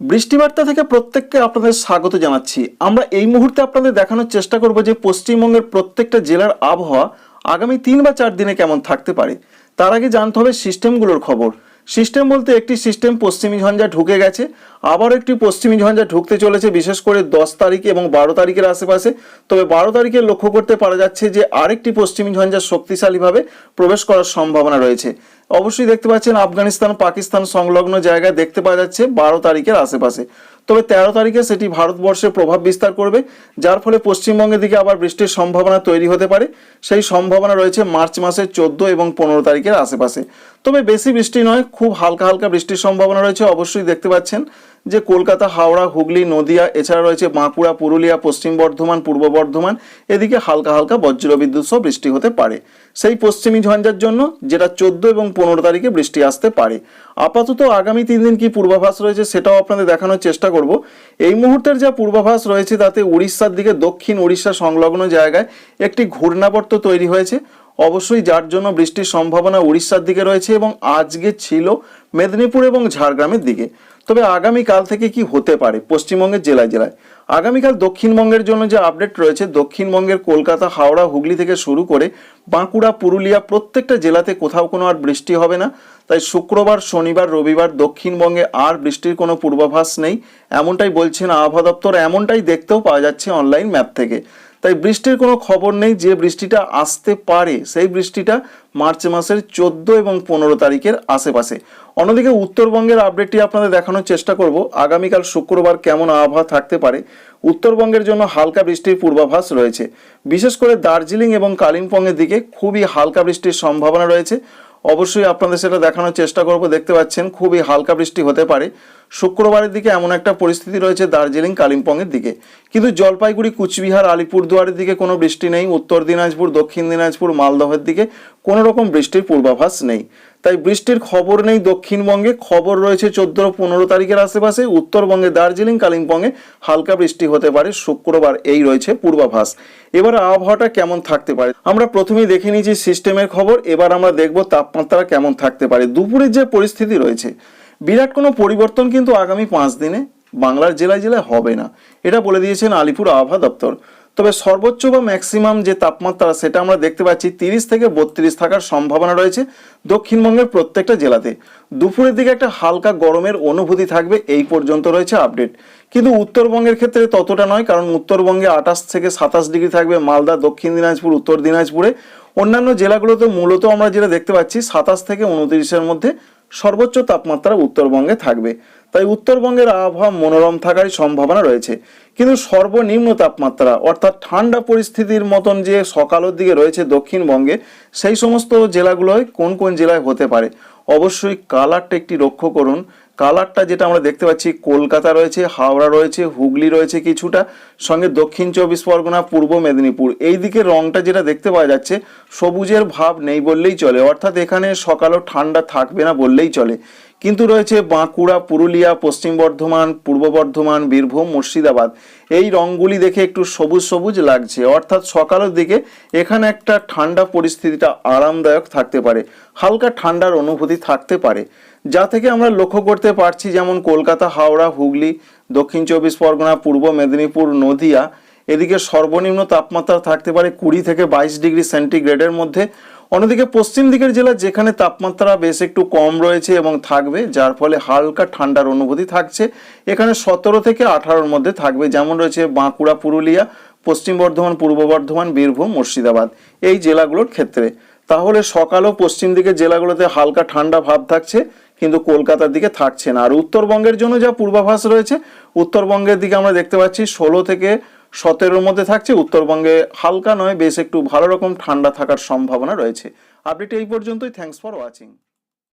বৃষ্টিবার্তা থেকে প্রত্যেককে আপনাদের স্বাগত জানাচ্ছি। আমরা এই মুহূর্তে আপনাদের দেখানোর চেষ্টা করব যে পশ্চিমবঙ্গের প্রত্যেকটা জেলার আবহাওয়া আগামী তিন বা চার দিনে কেমন থাকতে পারে। তার আগে জানতে হবে সিস্টেমগুলোর খবর। সিস্টেম বলতে একটি সিস্টেম পশ্চিমী ঝঞ্ঝা ঢুকে গেছে। আবার একটি পশ্চিমী ঝঞ্ঝা ঢুকতে চলেছে, বিশেষ করে দশ তারিখ এবং বারো তারিখের আশেপাশে। তবে বারো তারিখে লক্ষ্য করতে পারা যাচ্ছে যে আরেকটি পশ্চিমী ঝঞ্ঝা শক্তিশালীভাবে প্রবেশ করার সম্ভাবনা রয়েছে। অবশ্যই দেখতে পাচ্ছেন আফগানিস্তান পাকিস্তান সংলগ্ন জায়গায় দেখতে পাওয়া যাচ্ছে বারো তারিখের আশেপাশে। তবে তেরো তারিখে সেটি ভারতবর্ষে প্রভাব বিস্তার করবে, যার ফলে পশ্চিমবঙ্গের দিকে আবার বৃষ্টির সম্ভাবনা তৈরি হতে পারে। সেই সম্ভাবনা রয়েছে মার্চ মাসের চোদ্দ এবং পনেরো তারিখের আশেপাশে। তবে বেশি বৃষ্টি নয়, খুব হালকা হালকা বৃষ্টির সম্ভাবনা রয়েছে। অবশ্যই দেখতে পাচ্ছেন যে কলকাতা, হাওড়া, হুগলি, নদিয়া, এছাড়া রয়েছে বাঁকুড়া, পুরুলিয়া, পশ্চিম বর্ধমান, পূর্ব বর্ধমান, এদিকে হালকা হালকা বজ্রবিদ্যুৎ সহ বৃষ্টি হতে পারে। সেই পশ্চিমী ঝঞ্ঝার জন্য যেটা চোদ্দ এবং পনেরো তারিখে বৃষ্টি আসতে পারে। আপাতত আগামী তিন দিন কি পূর্বাভাস রয়েছে সেটাও আপনাদের দেখানোর চেষ্টা করব। এই মুহূর্তের যা পূর্বাভাস রয়েছে তাতে উড়িষ্যার দিকে দক্ষিণ উড়িষ্যা সংলগ্ন জায়গায় একটি ঘূর্ণাবর্ত তৈরি হয়েছে। অবশ্যই যার জন্য বৃষ্টির সম্ভাবনা উড়িষ্যার দিকে রয়েছে এবং আজকে ছিল মেদিনীপুর এবং ঝাড়গ্রামের দিকে। তবে আগামীকাল থেকে কি হতে পারে পশ্চিমবঙ্গের জেলায় জেলায়? আগামীকাল দক্ষিণবঙ্গের জন্য যে আপডেট রয়েছে, দক্ষিণবঙ্গের কলকাতা, হাওড়া, হুগলি থেকে শুরু করে বাঁকুড়া, পুরুলিয়া প্রত্যেকটা জেলাতে কোথাও কোনো আর বৃষ্টি হবে না। তাই শুক্রবার, শনিবার, রবিবার দক্ষিণবঙ্গে আর বৃষ্টির কোনো পূর্বাভাস নেই। এমনটাই বলছেন আবহাওয়া দপ্তর, এমনটাই দেখতেও পাওয়া যাচ্ছে অনলাইন ম্যাপ থেকে। তাই বৃষ্টির কোনো খবর নেই যে বৃষ্টিটা আসতে পারে। সেই বৃষ্টিটা মার্চ মাসের চোদ্দ এবং পনেরো তারিখের আশেপাশে। অন্যদিকে উত্তরবঙ্গের আপডেটটি আপনাদের দেখানোর চেষ্টা করব। আগামীকাল শুক্রবার কেমন আবহাওয়া থাকতে পারে? উত্তরবঙ্গের জন্য হালকা বৃষ্টির পূর্বাভাস রয়েছে। বিশেষ করে দার্জিলিং এবং কালিম্পংয়ের দিকে খুবই হালকা বৃষ্টির সম্ভাবনা রয়েছে। অবশ্যই আপনাদের সেটা দেখানোর চেষ্টা করব। দেখতে পাচ্ছেন, খুবই হালকা বৃষ্টি হতে পারে। শুক্রবারের দিকে এমন একটা পরিস্থিতি রয়েছে দার্জিলিং কালিম্পংয়ের দিকে। কিন্তু জলপাইগুড়ি, কুচবিহার, আলিপুরদুয়ারের দিকে কোনো বৃষ্টি নেই। উত্তর দিনাজপুর, দক্ষিণ দিনাজপুর, মালদহের দিকে কোনো রকম বৃষ্টির পূর্বাভাস নেই। তাই বৃষ্টির খবর নেই দক্ষিণবঙ্গে। খবর রয়েছে চোদ্দ পনেরো তারিখের আশেপাশে। উত্তরবঙ্গে দার্জিলিং, কালিম্পংয়ে হালকা বৃষ্টি হতে পারে। শুক্রবার এই রয়েছে পূর্বাভাস। এবার আবহাওয়াটা কেমন থাকতে পারে? আমরা প্রথমেই দেখে নিয়েছি সিস্টেমের খবর। এবার আমরা দেখব তাপমাত্রা কেমন থাকতে পারে। দুপুরের যে পরিস্থিতি রয়েছে, বিরাট কোনো পরিবর্তন কিন্তু আগামী পাঁচ দিনে বাংলার জেলায় জেলায় হবে না। এটা বলে দিয়েছেন আলিপুর আবহাওয়া দপ্তর। তবে সর্বোচ্চ বা ম্যাক্সিমাম যে তাপমাত্রা, সেটা আমরা দেখতে পাচ্ছি তিরিশ থেকে বত্রিশ থাকার সম্ভাবনা রয়েছে দক্ষিণবঙ্গের প্রত্যেকটা জেলাতে। দুপুরের দিকে একটা হালকা গরমের অনুভূতি থাকবে, এই পর্যন্ত রয়েছে আপডেট কিন্তু উত্তরবঙ্গের ক্ষেত্রে ততটা নয়, কারণ উত্তরবঙ্গে আঠাশ থেকে সাতাশ ডিগ্রি থাকবে মালদা, দক্ষিণ দিনাজপুর, উত্তর দিনাজপুরে। অন্যান্য জেলাগুলোতে মূলত আমরা যেটা দেখতে পাচ্ছি, সাতাশ থেকে উনত্রিশের মধ্যে সর্বোচ্চ তাপমাত্রা উত্তরবঙ্গে থাকবে। তাই উত্তরবঙ্গের আবহাওয়া মনোরম থাকারই সম্ভাবনা রয়েছে। কিন্তু সর্বনিম্ন তাপমাত্রা, অর্থাৎ ঠান্ডা পরিস্থিতির মতন যে সকালের দিকে রয়েছে দক্ষিণবঙ্গে, সেই সমস্ত জেলাগুলোয় কোন কোন জেলায় হতে পারে? অবশ্যই কালারটা একটি লক্ষ্য করুন। কালারটা যেটা আমরা দেখতে পাচ্ছি, কলকাতা রয়েছে, হাওড়া রয়েছে, হুগলি রয়েছে কিছুটা। সঙ্গে দক্ষিণ চব্বিশ পরগনা, পূর্ব মেদিনীপুর। এই দিকে রংটা যেটা দেখতে পাওয়া যাচ্ছে, সবুজের ভাব নেই বললেই চলে। অর্থাৎ এখানে সকালও ঠান্ডা থাকবে না বললেই চলে। কিন্তু রয়েছে বাঁকুড়া, পুরুলিয়া, পশ্চিম বর্ধমান, পূর্ব বর্ধমান, বীরভূম, মুর্শিদাবাদ। এই রংগুলি দেখে একটু সবুজ সবুজ লাগছে। অর্থাৎ সকালের দিকে এখানে একটা ঠান্ডা পরিস্থিতিটা আরামদায়ক থাকতে পারে। হালকা ঠান্ডার অনুভূতি থাকতে পারে, যা থেকে আমরা লক্ষ্য করতে পারছি যেমন কলকাতা, হাওড়া, হুগলি, দক্ষিণ চব্বিশ পরগনা, পূর্ব মেদিনীপুর, নদিয়া, এদিকে সর্বনিম্ন তাপমাত্রা থাকতে পারে কুড়ি থেকে বাইশ ডিগ্রি সেন্টিগ্রেডের মধ্যে। অন্যদিকে পশ্চিম দিকের জেলা যেখানে তাপমাত্রা বেশ একটু কম রয়েছে এবং থাকবে, যার ফলে হালকা ঠান্ডার অনুভূতি থাকছে, এখানে সতেরো থেকে আঠারোর মধ্যে থাকবে, যেমন রয়েছে বাঁকুড়া, পুরুলিয়া, পশ্চিম বর্ধমান, পূর্ব বর্ধমান, বীরভূম, মুর্শিদাবাদ, এই জেলাগুলোর ক্ষেত্রে। তাহলে সকালেও পশ্চিম দিকে জেলাগুলোতে হালকা ঠান্ডা ভাব থাকছে, কিন্তু কলকাতার দিকে থাকছে না। আর উত্তরবঙ্গের জন্য যা পূর্বাভাস রয়েছে, উত্তরবঙ্গের দিকে আমরা দেখতে পাচ্ছি ষোলো থেকে সতেরোর মধ্যে থাকছে। উত্তরবঙ্গে হালকা নয়, বেশ একটু ভালো রকম ঠান্ডা থাকার সম্ভাবনা রয়েছে। আপডেট এই পর্যন্তই। Thanks for watching